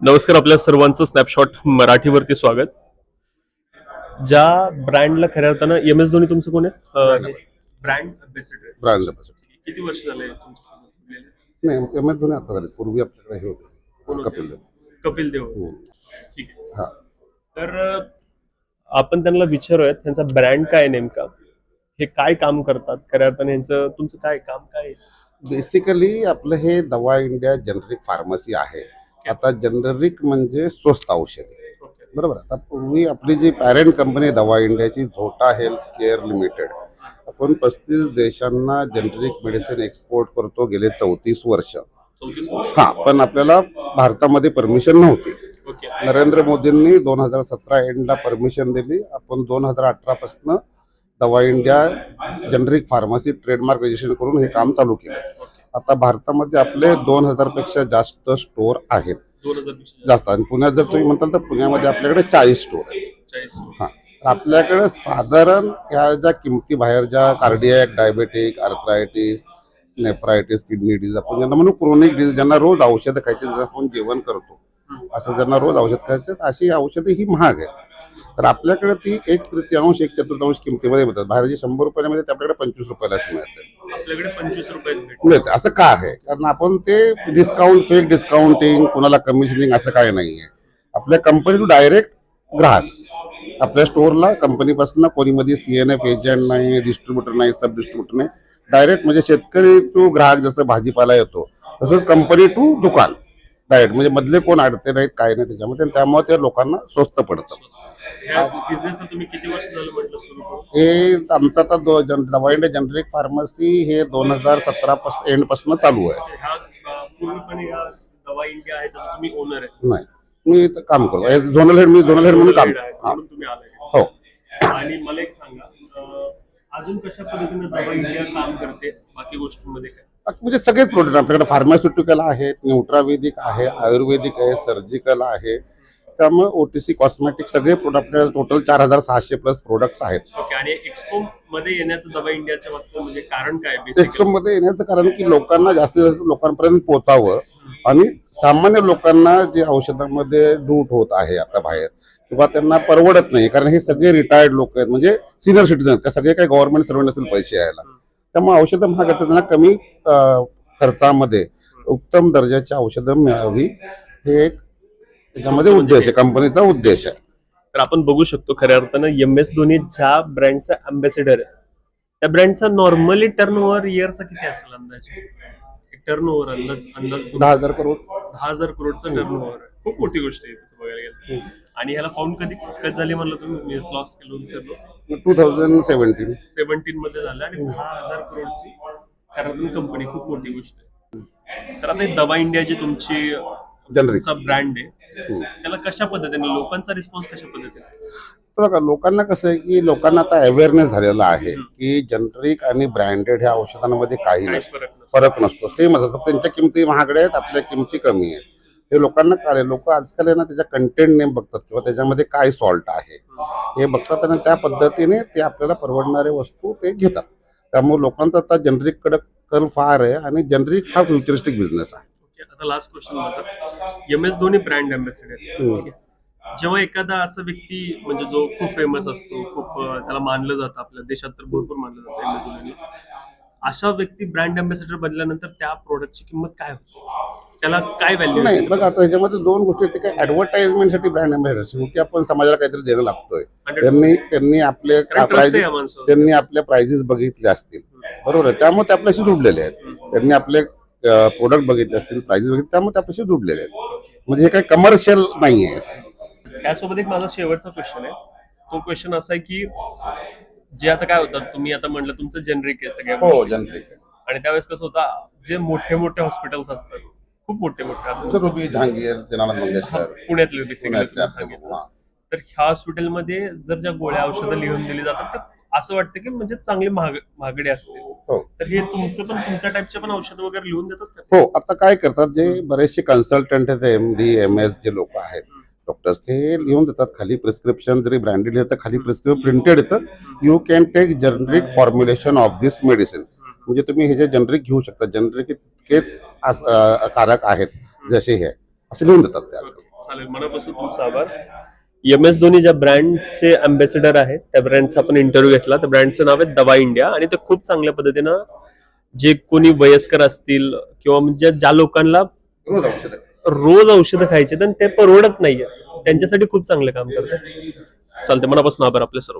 नमस्कार आपल्या सर्वांचं स्नॅपशॉट मराठीवरती स्वागत. ज्या ब्रँडला खऱ्या अर्थानं एम एस धोनी तुमचं कोण आहेत? ब्रँड ब्रँड अँबॅसेडर किती वर्ष झाले? नाही एम एस धोनी आता झाले पूर्वी आपल्याकडे हे होते. होते? कपिल देव. कपिल देव. हम्म. ठीक आहे. हा. तर अं, आपण त्यांना विचारूयात त्यांचा ब्रँड काय आहे नेमका? हे काय काम करतात? खऱ्या अर्थाने यांचं तुमचं काय काम काय आहे? बेसिकली आपलं हे दवा इंडिया जनरिक फार्मसी आहे. आता जनरिक म्हणजे स्वस्त औषधे. Okay. बरोबर? आता पूर्वी आपली जी पॅरेंट कंपनी आहे दवा इंडियाची झोटा हेल्थ केअर लिमिटेड आपण पस्तीस देशांना जनरिक मेडिसिन एक्सपोर्ट करतो गेले चौतीस वर्ष. हा पण आपल्याला भारतामध्ये परमिशन नव्हती. नरेंद्र मोदींनी दोन हजार सतरा एंडला परमिशन दिली. आपण दोन हजार अठरा पासून Dawaa India generic pharmacy trademark registration करून हे काम चालू केलं. आता भारतामध्ये आपले दोन हजारपेक्षा जास्त स्टोर आहेत. जास्त. आणि पुण्यात जर तुम्ही म्हणताल तर पुण्यामध्ये आपल्याकडे चाळीस स्टोर आहेत. हा. तर आपल्याकडे साधारण ह्या ज्या किमती बाहेर ज्या cardiac diabetic arthritis nephritis kidney disease आपण ज्यांना म्हणू क्रोनिक डिझीज ज्यांना रोज औषधं खायचे जसं आपण जेवण करतो असं ज्यांना रोज औषध खायचे अशी औषधं ही महाग आहेत. तर आपल्याकडे ती एक तृतीयांश एक चतुर्थांश किमतीमध्ये मिळतात. बाहेर जे शंभर रुपयाला मिळते ते आपल्याकडे पंचवीस रुपयालाच मिळते. आपल्याकडे पंचवीस भेटते मिळते. असं का आहे? कारण आपण ते डिस्काउंट फेक डिस्काउंटिंग कुणाला कमिशनिंग असं काही नाही आहे आपल्या कंपनी टू डायरेक्ट ग्राहक. आपल्या स्टोअरला कंपनीपासून कोणी मध्ये सी एन एफ एजंट नाही डिस्ट्रीब्युटर नाही सब डिस्ट्रीब्युटर नाही. डायरेक्ट म्हणजे शेतकरी टू ग्राहक जसं भाजीपाला येतो तसंच कंपनी टू दुकान. डायरेक्ट म्हणजे मधले कोण अडते नाहीत काय नाही त्याच्यामध्ये. त्यामुळे ते लोकांना स्वस्त पडतं. हे आमचं आता दो जन दवा इंडिया जनरिक फार्मसी हे दोन हजार सतरा पास एंडपासून चालू आहे. नाही मी इथं काम करतो. झोनल हेड मी झोनल हेड म्हणून काम हा. हो. आणि मला एक सांगा अ, अजून कशा पद्धतीने दवा इंडिया काम करते? बाकी गोष्टींमध्ये काय? म्हणजे सगळेच प्रोडक्ट आपल्याकडे फार्मास्युटिकल आहेत न्यूट्रावेदिक आहे आयुर्वेदिक आहे सर्जिकल आहे. त्यामुळे ओ टी सी कॉस्मेटिक सगळे प्रोडक्ट टोटल चार हजार सहाशे प्लस प्रोडक्ट्स आहेत. ओके आणि एक्सपो मध्ये येण्याचं दवा इंडियाच्या म्हणजे कारण काय मध्ये येण्याचं कारण की लोकांना जास्तीत जास्त लोकांपर्यंत पोहोचावं आणि सामान्य लोकांना जे औषधामध्ये डूट होत आहे आता बाहेर किंवा त्यांना परवडत नाही कारण हे सगळे रिटायर्ड लोक आहेत. म्हणजे सिनियर सिटीजन का सगळे काही गव्हर्नमेंट सर्वंट नसेल पैसे यायला. त्यामुळे औषधं महाग आहेत. त्यांना कमी अं, खर्चामध्ये उत्तम दर्जाची औषधं मिळावी हे एक त्याच्यामध्ये उद्देश आहे कंपनीचा उद्देश आहे. तर आपण बघू शकतो खऱ्या अर्थानं एम एस धोनी ज्या ब्रँडचा अम्बॅसिडर आहे त्या ब्रँडचा नॉर्मली टर्न ओव्हर इयरचा किती असेल अंदाजे? टर्न ओव्हर अंदाज अंदाज दहा हजार करोड. दहा हजार करोडचं टर्न ओव्हर आहे. खूप मोठी गोष्ट आहे तसं बघायला गेलं आणि ह्याला फाउंड कधी कधी झाली म्हणलं तुम्ही? लॉस केलो विसरलो टू थाउजंड सेव्हन्टीन सेव्हन्टीन मध्ये झालं आणि दहा हजार करोडची कारण कंपनी खूप मोठी गोष्ट आहे. तर आता ही दवा इंडिया जी तुमची जनरिक ब्रँड आहे. त्याला कशा पद्धतीने लोकांचा रिस्पॉन्स कशा पद्धतीने? तर बघा लोकांना कसं आहे की लोकांना आता अवेअरनेस झालेला आहे की जनरिक आणि ब्रँडेड ह्या औषधांमध्ये काही नसतं. फरक नसतो. सेम असतं. फक्त त्यांच्या किमती महागड्या आहेत आपल्या किमती कमी आहेत. हे लोकांना कळेल लोक आजकाल आहे ना त्याच्या कंटेंट नेम बघतात किंवा त्याच्यामध्ये काय सॉल्ट आहे. हे बघतात आणि त्या पद्धतीने ते आपल्याला परवडणारे वस्तू ते घेतात. त्यामुळे लोकांचा आता जनरिककडे कल फार आहे आणि जनरिक हा फ्युचरिस्टिक बिझनेस आहे. आता लास्ट क्वेश्चन माझा M S Dhoni brand ambassador जेव्हा एखादा असा व्यक्ती म्हणजे जो खूप फेमस असतो खूप त्याला मानलं जातं आपल्या देशात तर भरपूर मानलं जातं एम एस धोनी अशा व्यक्ती ब्रँड अँबॅसिडर बनल्यानंतर त्या प्रोडक्टची किंमत काय होते? त्याला काय व्हॅल्यू नाही बघा आता ह्याच्यामध्ये दोन गोष्टी आहेत. काय ऍडव्हर्टाइजमेंटसाठी ब्रँड अँबॅसिडर शेवटी आपण समाजाला काहीतरी देणं लागतोय. त्यांनी त्यांनी आपले त्यांनी आपल्या प्राइजेस बघितले असतील. बरोबर आहे. त्यामुळे ते आपल्याशी जुडलेले आहेत. त्यांनी आपले प्रोडक्ट बघितले असतील प्राइजेस बघितले त्यामुळे ते आपल्याशी जुडलेले आहेत. म्हणजे हे काही कमर्शियल नाही आहे त्यासोबत एक माझा शेवटचा क्वेश्चन आहे. तो क्वेश्चन असा आहे की जे आता काय होतात तुम्ही आता म्हणलं तुमचं जनरिक आहे सगळ्या हो. जनरिक आणि त्यावेळेस कसं होतं जे मोठे मोठे हॉस्पिटल्स असतात खूप मोठे मोठे असतात. रुबी जहांगीर दिनानाथ मंगेशकर. पुण्यातले. तर ह्या हॉस्पिटलमध्ये जर ज्या गोळ्या औषधं लिहून दिली जातात ते असं वाटतं की म्हणजे चांगले महाग महागडे असतील हो. तर हे तुमचं पण तुमच्या टाईपचे पण औषध वगैरे लिहून देतात का? हो आता काय करतात जे बरेचसे कन्सल्टंट आहेत एम डी एम एस जे लोक आहेत डॉक्टर्स ते लिहून देतात. खाली प्रिस्क्रिप्शन जरी ब्रँडेड येतं खाली प्रिस्क्रिप्शन प्रिंटेड येतं. You can take generic formulation of this medicine म्हणजे तुम्ही हे जे जनरिक घेऊ शकता जनरिक अं, कारक आहेत जसे हे. असे लिहून देतात ते आजकाल. चालेल मनापासून तुमचा आभार. एम एस धोनी ज्या ब्रँडचे अम्बॅसिडर आहेत त्या ब्रँडचा आपण इंटरव्ह्यू घेतला. त्या ब्रँडचं नाव आहे दवा इंडिया. आणि ते खूप चांगल्या पद्धतीनं जे कोणी वयस्कर असतील किंवा म्हणजे ज्या लोकांना रोज औषध. रोज औषधं खायचे तर ते परवडत नाहीये त्यांच्यासाठी खूप चांगलं काम करतात. चालते मनापासून आभार आपले सर्व.